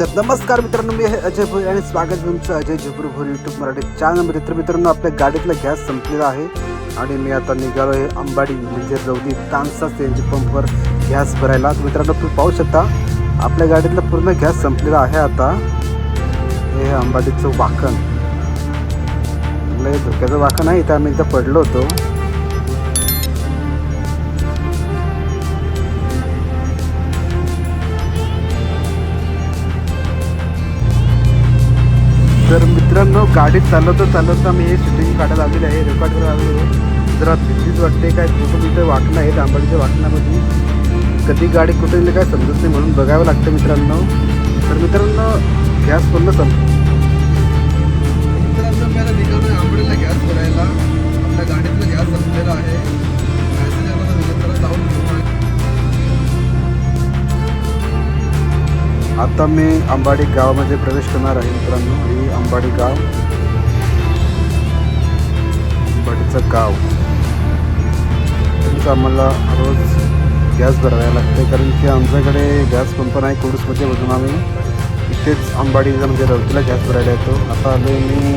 तर नमस्कार मित्रांनो मी अजय भोई आणि स्वागत तुमचं अजय झुपूर भोर यूट्यूब मराठी चॅनलमध्ये तर मित्रांनो आपल्या गाडीतला गॅस संपलेला आहे आणि मी आता निघालो आहे अंबाडी म्हणजे रौदी तानसा सीएनजी पंपवर गॅस भरायला. मित्रांनो तुम्ही पाहू शकता आपल्या गाडीतला पूर्ण गॅस संपलेला आहे आता. हे अंबाडीचं वाकण. लय धोक्याचं वाकण आहे. इथं आम्ही इथं पडलो होतो. तर मित्रांनो गाडीत चालवता चालवता मी हे शूटिंग काढायला आलेली आहे रेकॉर्ड करायला आलेलो आहे. जरा भीतीच वाटते काय कुठून इथं वाटणं आहे आंबाडीच्या वाटणामध्ये कधी गाडी कुठे काय समजत नाही म्हणून बघावं लागतं मित्रांनो. तर मित्रांनो गॅस पूर्ण संप आता मी अंबाडी गावामध्ये प्रवेश करणार आहे मित्रांनो. ही अंबाडी गाव. अंबाडीचं गाव. तिथं आम्हाला रोज गॅस भरायला लागते कारण की आमच्याकडे गॅस पंप नाही कोडूसमध्ये बसून आम्ही. इथेच अंबाडीला म्हणजे रवतीला गॅस भरायला येतो. आता आलो मी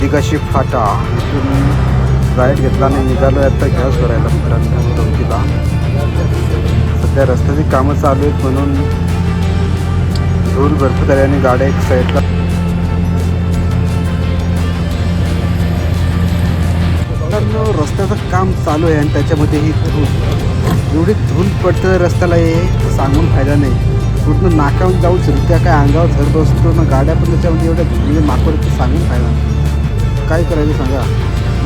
दिगाशी फाटा. इथून राईट घेतला आणि निघालो आता गॅस भरायला मित्रांनो रवतीला. सध्या रस्त्याची कामं चालू आहेत म्हणून धूर भरपूर आहे आणि गाड्या एक साईडला रस्त्याचं काम चालू आहे आणि त्याच्यामध्ये ही धूल एवढी धूल पडतं रस्त्याला हे सांगून फायदा नाही. पूर्ण नाकावर जाऊच त्या काय अंगावर झरत असतो ना गाड्या पण त्याच्यामध्ये एवढ्या धुळीने माकड सांगून फायदा काय करायचं सांगा?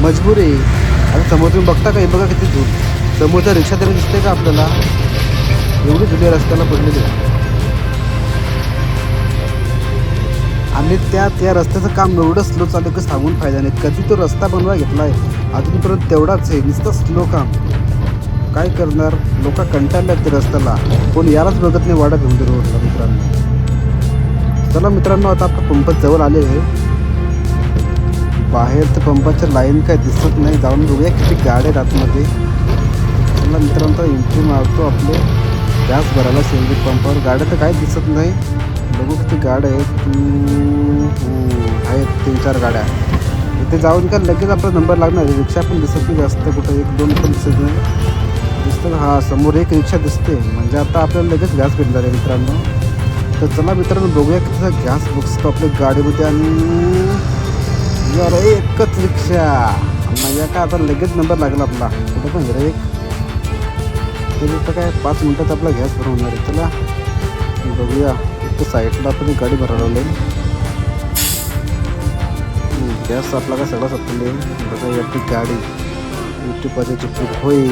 मजबूर आहे. आता समोर तुम्ही बघता का? हे बघा किती धूल समोरचा रिक्षा तरी दिसते का आपल्याला? एवढी धुली रस्त्याला पडलेली आहे. आणि त्या त्या रस्त्याचं काम एवढं स्लो चालू की सांगून फायदा नाही. कधी तो रस्ता बनवा घेतला आहे. अजूनपर्यंत तेवढाच आहे. नुसतं स्लो काम. काय करणार? लोक कंटाळल्यात ते रस्त्याला. कोण यालाच बघत नाही वाडा घेऊन रोडला मित्रांनो. चला मित्रांनो आता आपल्या पंप जवळ आले आहे. बाहेर तर पंपाच्या लाईन काय दिसत नाही. जाऊन बघूया किती गाड्या आहेत आतमध्ये. चला मित्रांनो एंट्री मारतो आपले. गॅस भरायला सेंद्रिय पंपावर. गाड्या तर काय दिसत नाही. बघू किती गाड्या आहेत. आहेत तीन चार गाड्या. इथे जाऊन का लगेच आपला नंबर लागणार आहे. रिक्षा पण दिसत नाही जास्त कुठं. एक दोन पण दिसत नाही. दिसतं हां समोर एक रिक्षा दिसते. म्हणजे आता आपल्याला लगेच गॅस भेटणार आहे मित्रांनो. तर चला मित्रांनो बघूया कितीचा गॅस बसतो आपल्या गाडीमध्ये आणि यार एकच रिक्षा. म्हणजे काय आता लगेच नंबर लागला आपला. कुठं पण जरा एक. तरी तर काय पाच मिनटात आपला गॅस भरून आहे. चला बघूया. इथं साईडला आपण एक गाडी भरवली गॅस आपला काय सगळा सपले बघा याची गाडी युट्यूबमध्ये चिपटून होय.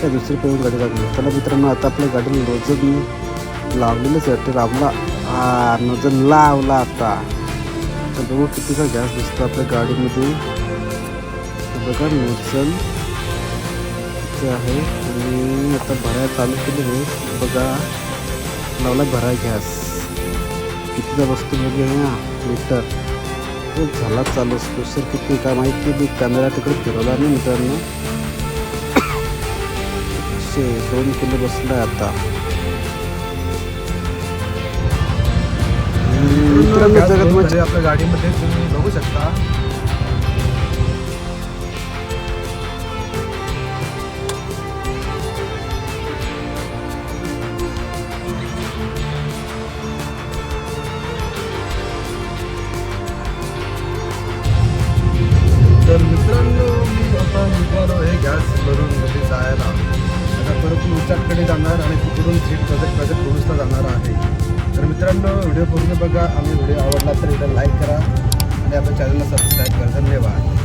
काय दुसरी पण गाडी लागली? चला मित्रांनो आता आपल्या गाडीला रोजच मी लावलेलंच आहे. ते लावला हा नजर लावला आता. तर बघू कितीचा गॅस दिसतो आपल्या गाडीमध्ये. बघा नोझल आहे. आणि आता भरायला चालू केली बघा. लावला भराय गॅस कितीचा वस्तू बघूया मीटर. तो झाला चालू स्पेशल किती काय माहिती मी कॅमेरा तिकडे फिरवला नाही मित्रांनो. एकशे दोन किलो बसलाय आता. मित्रांनो जगात म्हणजे आपल्या गाडीमध्ये तुम्ही बघू शकता. आता जाणार आणि तिकडून थेट प्रोजेक्ट प्रोजेक्ट पोहोचला जाणार आहे. तर मित्रांनो व्हिडिओ पूर्ण बघा. आणि व्हिडिओ आवडला तर एकदा लाईक करा. आणि आपल्या चॅनलला सबस्क्राईब करा. धन्यवाद.